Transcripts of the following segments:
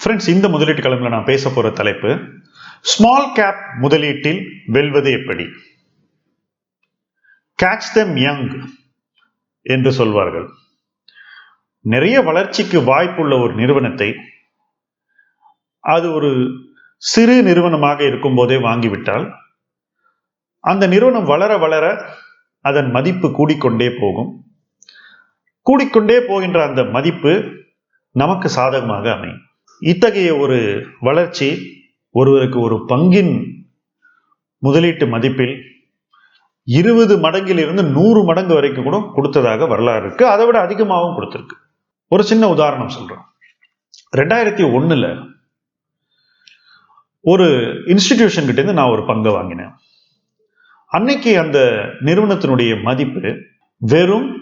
Friends இந்த முதலீட்டு கிழமையில் நான் பேச போகிற தலைப்பு ஸ்மால் கேப் முதலீட்டில் வெல்வது எப்படி? கேட்ச் தெம் யங் என்று சொல்வார்கள். நிறைய வளர்ச்சிக்கு வாய்ப்புள்ள ஒரு நிறுவனத்தை அது ஒரு சிறு நிறுவனமாக இருக்கும் போதே வாங்கிவிட்டால் அந்த நிறுவனம் வளர வளர அதன் மதிப்பு கூடிக்கொண்டே போகும். கூடிக்கொண்டே போகின்ற அந்த மதிப்பு நமக்கு சாதகமாக அமையும். இத்தகைய ஒரு வளர்ச்சி ஒருவருக்கு ஒரு பங்கின் முதலீட்டு மதிப்பில் இருபது மடங்கிலிருந்து நூறு மடங்கு வரைக்கும் கூட கொடுத்ததாக வரலாறு இருக்கு. அதை விட அதிகமாகவும் கொடுத்துருக்கு. ஒரு சின்ன உதாரணம் சொல்றோம் ரெண்டாயிரத்தி ஒண்ணுல ஒரு இன்ஸ்டிடியூஷன் கிட்ட இருந்து நான் ஒரு பங்கை வாங்கினேன். அன்னைக்கு அந்த நிறுவனத்தினுடைய மதிப்பு வெறும்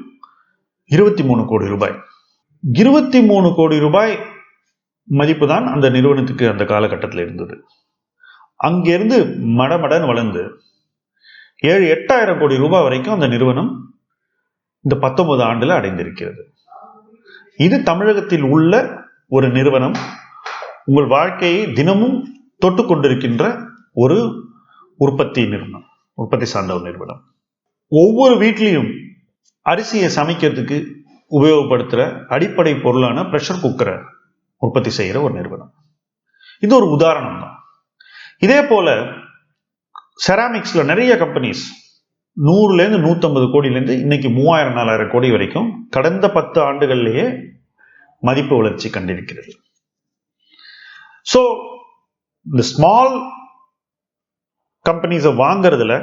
இருபத்தி மூணு கோடி ரூபாய். இருபத்தி மூணு கோடி ரூபாய் மதிப்பு தான் அந்த நிறுவனத்துக்கு அந்த காலகட்டத்தில் இருந்தது. அங்கிருந்து மடமடன் வளர்ந்து ஏழு எட்டாயிரம் கோடி ரூபாய் வரைக்கும் அந்த நிறுவனம் இந்த பத்தொன்பது ஆண்டுல அடைந்திருக்கிறது. இது தமிழகத்தில் உள்ள ஒரு நிறுவனம். உங்கள் வாழ்க்கையை தினமும் தொட்டு கொண்டிருக்கின்ற ஒரு உற்பத்தி நிறுவனம் உற்பத்தி சார்ந்த ஒரு நிறுவனம். ஒவ்வொரு வீட்லேயும் அரிசியை சமைக்கிறதுக்கு உபயோகப்படுத்துகிற அடிப்படை பொருளான ப்ரெஷர் குக்கரை உற்பத்தி செய்கிற ஒரு நிறுவனம். இது ஒரு உதாரணம் தான். இதே போல செராமிக்ஸில் நிறைய கம்பெனிஸ் நூறுலேருந்து நூற்றம்பது கோடியிலேருந்து இன்னைக்கு மூவாயிரம் நாலாயிரம் கோடி வரைக்கும் கடந்த பத்து ஆண்டுகள்லேயே மதிப்பு வளர்ச்சி கண்டிருக்கிறது. ஸோ இந்த ஸ்மால் கம்பெனிஸை வாங்குறதுல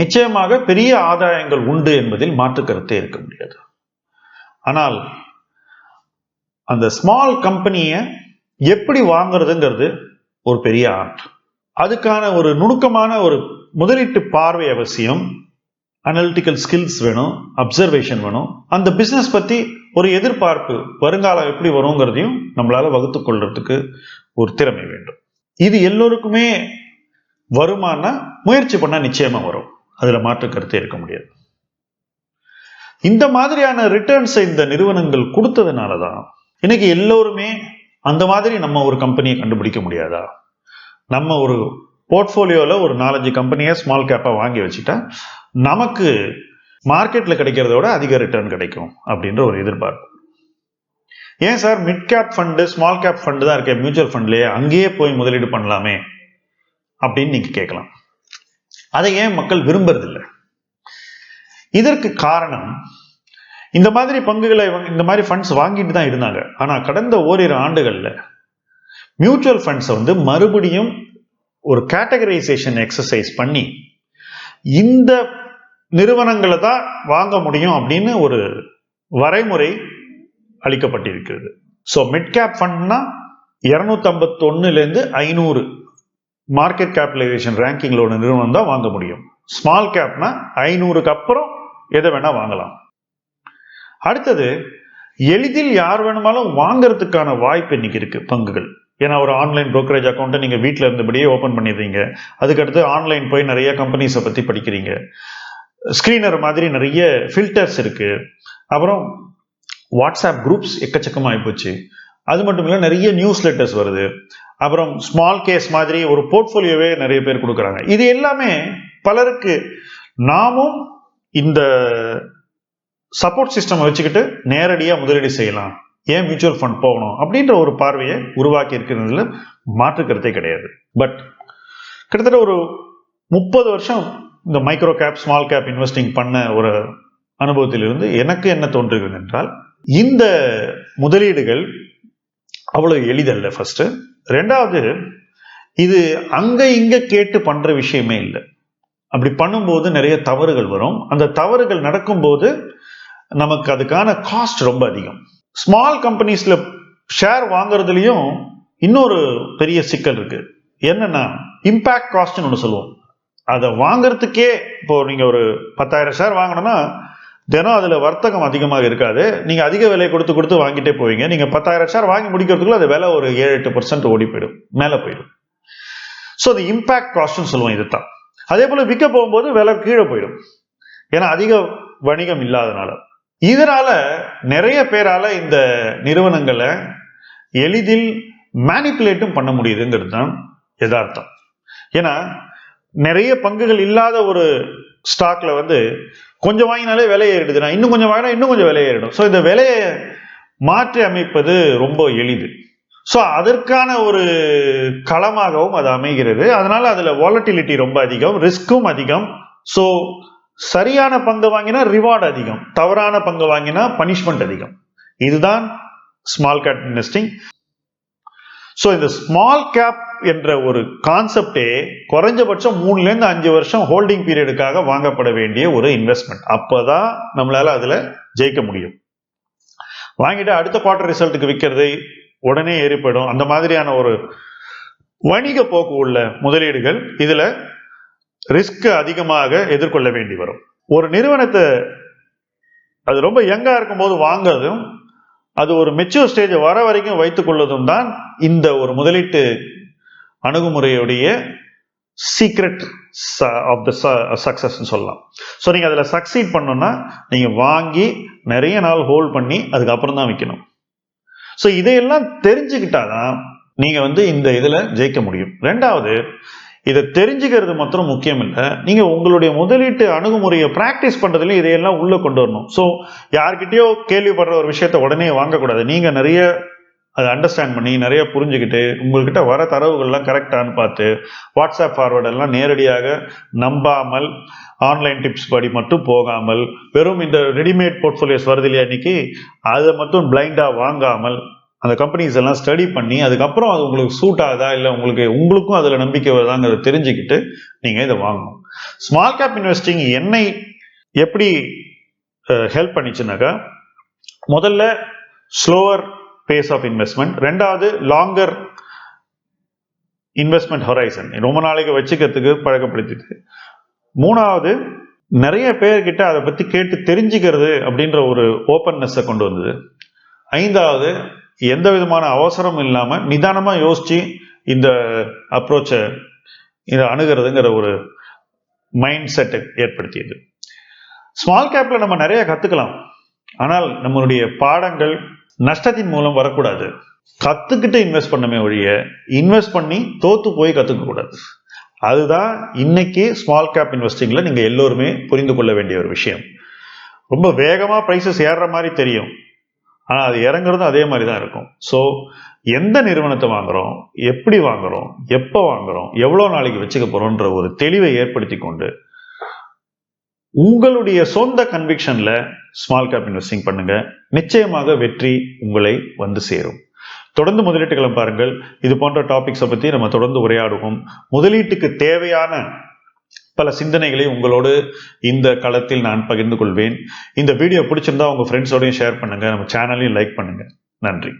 நிச்சயமாக பெரிய ஆதாயங்கள் உண்டு என்பதில் மாற்று கருத்தே இருக்க முடியாது. ஆனால் அந்த ஸ்மால் கம்பெனியை எப்படி வாங்குறதுங்கிறது ஒரு பெரிய ஆர்ட். அதுக்கான ஒரு நுணுக்கமான ஒரு முதலீட்டு பார்வை அவசியம். அனலிட்டிக்கல் ஸ்கில்ஸ் வேணும் அப்சர்வேஷன் வேணும். அந்த பிஸ்னஸ் பற்றி ஒரு எதிர்பார்ப்பு வருங்காலம் எப்படி வருங்கிறதையும் நம்மளால் வகுத்து கொள்றதுக்கு ஒரு திறமை வேண்டும். இது எல்லோருக்குமே வருமானா முயற்சி பண்ணால் நிச்சயமாக வரும். அதில் மாற்று கருத்தே இருக்க முடியாது. இந்த மாதிரியான ரிட்டர்ன்ஸை இந்த நிறுவனங்கள் கொடுத்ததுனால தான் இன்னைக்கு எல்லோருமே அந்த மாதிரி நம்ம ஒரு கம்பெனியை கண்டுபிடிக்க முடியாதா? நம்ம ஒரு போர்ட்ஃபோலியோவில் ஒரு நாலஞ்சு கம்பெனியை ஸ்மால் கேப்பாக வாங்கி வச்சுட்டா நமக்கு மார்க்கெட்டில் கிடைக்கிறத விட அதிக ரிட்டர்ன் கிடைக்கும் அப்படின்ற ஒரு எதிர்பார்ப்பு. ஏன் sir? Mid cap fund small cap fund தான் இருக்கேன் மியூச்சுவல் ஃபண்ட்லேயே அங்கேயே போய் முதலீடு பண்ணலாமே அப்படின்னு நீங்கள் கேட்கலாம். அதை ஏன் மக்கள் விரும்புறதில்லை? இதற்கு காரணம் இந்த மாதிரி பங்குகளை இந்த மாதிரி ஃபண்ட்ஸ் வாங்கிட்டு தான் இருந்தாங்க. ஆனால் கடந்த ஓரிரு ஆண்டுகளில் மியூச்சுவல் ஃபண்ட்ஸை வந்து மறுபடியும் ஒரு கேட்டகரைசேஷன் எக்ஸசைஸ் பண்ணி இந்த நிறுவனங்களை தான் வாங்க முடியும் அப்படின்னு ஒரு வரைமுறை அளிக்கப்பட்டிருக்கிறது. ஸோ மிட் கேப் ஃபண்ட்னா இரநூத்தம்பத்தொன்னுலேருந்து ஐநூறு மார்க்கெட் கேபிடலைசேஷன் ரேங்கிங்கில் ஒரு நிறுவனம் தான் வாங்க முடியும். ஸ்மால் கேப்னா ஐநூறுக்கு அப்புறம் எதை வேணால் வாங்கலாம். அடுத்தது எளிதில் யார் வேணுமாலும் வாங்குறதுக்கான வாய்ப்பு இன்னைக்கு இருக்கு பங்குகள். ஏன்னா ஒரு ஆன்லைன் ப்ரோக்கரேஜ் அக்கௌண்ட்டை நீங்கள் வீட்டில் இருந்தபடியே ஓப்பன் பண்ணிடுறீங்க. அதுக்கடுத்து ஆன்லைன் போய் நிறைய கம்பெனிஸை பற்றி படிக்கிறீங்க. ஸ்க்ரீனர் மாதிரி நிறைய ஃபில்டர்ஸ் இருக்கு. அப்புறம் வாட்ஸ்அப் குரூப்ஸ் எக்கச்சக்கமாக போச்சு. அது மட்டும் இல்லை நிறைய நியூஸ் லெட்டர்ஸ் வருது. அப்புறம் ஸ்மால் கேஸ் மாதிரி ஒரு போர்ட்ஃபோலியோவே நிறைய பேர் கொடுக்குறாங்க. இது எல்லாமே பலருக்கு நாமும் இந்த சப்போர்ட் சிஸ்டம் வச்சுக்கிட்டு நேரடியாக முதலீடு செய்யலாம். ஏன் மியூச்சுவல் ஃபண்ட் போகணும்? அப்படின்ற ஒரு பார்வையை உருவாக்கி இருக்கிறதுல மாற்று கருத்தே கிடையாது. பட் கிட்டத்தட்ட ஒரு முப்பது வருஷம் இந்த micro cap small cap investing பண்ண ஒரு அனுபவத்திலிருந்து எனக்கு என்ன தோன்றுகிறது என்றால் இந்த முதலீடுகள் அவ்வளவு எளிதல்ல ஃபர்ஸ்ட் ரெண்டாவது இது அங்க இங்க கேட்டு பண்ற விஷயமே இல்லை. அப்படி பண்ணும்போது நிறைய தவறுகள் வரும். அந்த தவறுகள் நடக்கும்போது நமக்கு அதுக்கான காஸ்ட் ரொம்ப அதிகம். ஸ்மால் கம்பெனிஸில் ஷேர் வாங்குறதுலையும் இன்னொரு பெரிய சிக்கல் இருக்கு. என்னன்னா இம்பேக்ட் காஸ்ட்னு ஒன்று சொல்லுவோம். அதை வாங்குறதுக்கே இப்போ நீங்கள் ஒரு பத்தாயிரம் ஷேர் வாங்கினோன்னா தினம் அதில் வர்த்தகம் அதிகமாக இருக்காது. நீங்கள் அதிக விலை கொடுத்து கொடுத்து வாங்கிட்டே போவீங்க. நீங்கள் பத்தாயிரம் ஷேர் வாங்கி முடிக்கிறதுக்குள்ள அது விலை ஒரு ஏழு எட்டு பர்சன்ட் ஓடி போயிடும். மேலே போயிடும். ஸோ அது இம்பேக்ட் காஸ்ட்னு சொல்லுவோம் இதுதான். அதே போல் விற்க போகும்போது விலை கீழே போயிடும். ஏன்னா அதிக வணிகம் இல்லாதனால. இதனால நிறைய பேரால இந்த நிறுவனங்களை எளிதில் மேனிப்புலேட்டும் பண்ண முடியுதுங்கிறது தான் யதார்த்தம். ஏன்னா நிறைய பங்குகள் இல்லாத ஒரு ஸ்டாக்ல வந்து கொஞ்சம் வாங்கினாலே விலை ஏறிடுதுன்னா இன்னும் கொஞ்சம் வாங்கினா இன்னும் கொஞ்சம் விலை ஏறிடும். ஸோ இந்த விலையை மாற்றி அமைப்பது ரொம்ப எளிது. ஸோ அதற்கான ஒரு களமாகவும் அது அமைகிறது. அதனால அதில் வாலட்டிலிட்டி ரொம்ப அதிகம் ரிஸ்க்கும் அதிகம். ஸோ சரியான பங்கு வாங்கினா ரிவார்டு அதிகம். தவறான பங்கு வாங்கினா பனிஷ்மெண்ட் அதிகம். இதுதான் ஸ்மால் கேப் இன்வெஸ்டிங் ஸோ இந்த ஸ்மால் கேப் என்ற ஒரு கான்செப்டே குறைஞ்சபட்சம் மூணுலேருந்து அஞ்சு வருஷம் ஹோல்டிங் பீரியடுக்காக வாங்கப்பட வேண்டிய ஒரு இன்வெஸ்ட்மெண்ட் அப்போதான் நம்மளால அதில் ஜெயிக்க முடியும். வாங்கிட்டு அடுத்த குவார்டர் ரிசல்ட்டுக்கு விற்கிறது உடனே ஏறிப்படும். அந்த மாதிரியான ஒரு வணிக போக்கு உள்ள முதலீடுகள் இதில் ரிஸ்க் அதிகமாக எதிர்கொள்ள வேண்டி வரும். ஒரு நிறுவனத்தை அது ரொம்ப யங்கா இருக்கும்போது வாங்குறதும் அது ஒரு மெச்சூர் ஸ்டேஜ் வர வரைக்கும் வைத்துக் கொள்வதும் தான் இந்த ஒரு முதலீட்டு அணுகுமுறையுடைய சீக்ரெட் ஆஃப் த சக்சஸ் சொல்லலாம். ஸோ நீங்கள் அதில் சக்சீட் பண்ணணும்னா நீங்கள் வாங்கி நிறைய நாள் ஹோல்ட் பண்ணி அதுக்கப்புறம் தான் விற்கணும் ஸோ இதையெல்லாம் தெரிஞ்சுக்கிட்டாதான் நீங்கள் வந்து இந்த இதில் ஜெயிக்க முடியும். ரெண்டாவது இதை தெரிஞ்சுக்கிறது மாத்திரம் முக்கியம் இல்லை நீங்கள் உங்களுடைய முதலீட்டு அணுகுமுறையை ப்ராக்டிஸ் பண்ணுறதுலையும் இதையெல்லாம் உள்ளே கொண்டு வரணும். ஸோ யார்கிட்டயோ கேள்விப்படுற ஒரு விஷயத்த உடனே வாங்கக்கூடாது. நீங்கள் நிறைய அதை அண்டர்ஸ்டாண்ட் பண்ணி நிறைய புரிஞ்சுக்கிட்டு உங்கள்கிட்ட வர தரவுகள்லாம் கரெக்டானு பார்த்து வாட்ஸ்அப் ஃபார்வர்ட் எல்லாம் நேரடியாக நம்பாமல் ஆன்லைன் டிப்ஸ் படி மட்டும் போகாமல் வெறும் இந்த ரெடிமேட் போர்ட்ஃபோலியோஸ் வருது இல்லையா இன்னைக்கு அதை மட்டும் பிளைண்டாக வாங்காமல் அந்த கம்பெனிஸ் எல்லாம் ஸ்டடி பண்ணி அதுக்கப்புறம் அது உங்களுக்கு சூட் ஆகுதா? இல்லை உங்களுக்கு உங்களுக்கும் அதில் நம்பிக்கை வருதாங்கிறத தெரிஞ்சுக்கிட்டு நீங்கள் இதை வாங்கணும். ஸ்மால் கேப் இன்வெஸ்டிங் என்னை எப்படி ஹெல்ப் பண்ணிச்சுனாக்கா முதல்ல ஸ்லோவர் பேஸ் ஆஃப் இன்வெஸ்ட்மெண்ட் ரெண்டாவது லாங்கர் இன்வெஸ்ட்மெண்ட் ஹொரைசன் ரொம்ப நாளைக்கு வச்சுக்கிறதுக்கு பழக்கப்படுத்திது மூணாவது நிறைய பேர்கிட்ட அதை பற்றி கேட்டு தெரிஞ்சுக்கிறது அப்படின்ற ஒரு ஓப்பன்னஸை கொண்டு வந்தது. ஐந்தாவது எந்த விதமான அவசரம் இல்லாமல் நிதானமாக யோசித்து இந்த அப்ரோச்சை இதை அணுகிறதுங்கிற ஒரு மைண்ட் செட்டை ஏற்படுத்தியது. ஸ்மால் கேப்பில் நம்ம நிறைய கற்றுக்கலாம் ஆனால் நம்மளுடைய பாடங்கள் நஷ்டத்தின் மூலம் வரக்கூடாது. கற்றுக்கிட்டு இன்வெஸ்ட் பண்ணமே ஒழிய இன்வெஸ்ட் பண்ணி தோத்து போய் கற்றுக்கக்கூடாது கூடாது. அதுதான் இன்னைக்கு ஸ்மால் கேப் இன்வெஸ்டிங்கில் நீங்கள் எல்லோருமே புரிந்து கொள்ள வேண்டிய ஒரு விஷயம். ரொம்ப வேகமாக ப்ரைஸஸ் ஏறுற மாதிரி தெரியும். ஆனால் அது இறங்குறதும் அதே மாதிரி தான் இருக்கும். ஸோ எந்த நிறுவனத்தை வாங்குறோம் எப்படி வாங்குறோம் எப்போ வாங்குறோம் எவ்வளோ நாளைக்கு வச்சுக்க போகிறோன்ற ஒரு தெளிவை ஏற்படுத்தி கொண்டு உங்களுடைய சொந்த கன்விக்ஷனில் ஸ்மால் கேப் இன்வெஸ்டிங் பண்ணுங்க. நிச்சயமாக வெற்றி உங்களை வந்து சேரும். தொடர்ந்து முதலீட்டுகளை பாருங்கள். இது போன்ற டாபிக்ஸை பற்றி நம்ம தொடர்ந்து உரையாடுவோம். முதலீட்டுக்கு தேவையான பல சிந்தனைகளை உங்களோடு இந்த களத்தில் நான் பகிர்ந்து கொள்வேன். இந்த வீடியோ பிடிச்சிருந்தா உங்கள் ஃப்ரெண்ட்ஸோடையும் ஷேர் பண்ணுங்க. நம்ம சேனலையும் லைக் பண்ணுங்கள் நன்றி.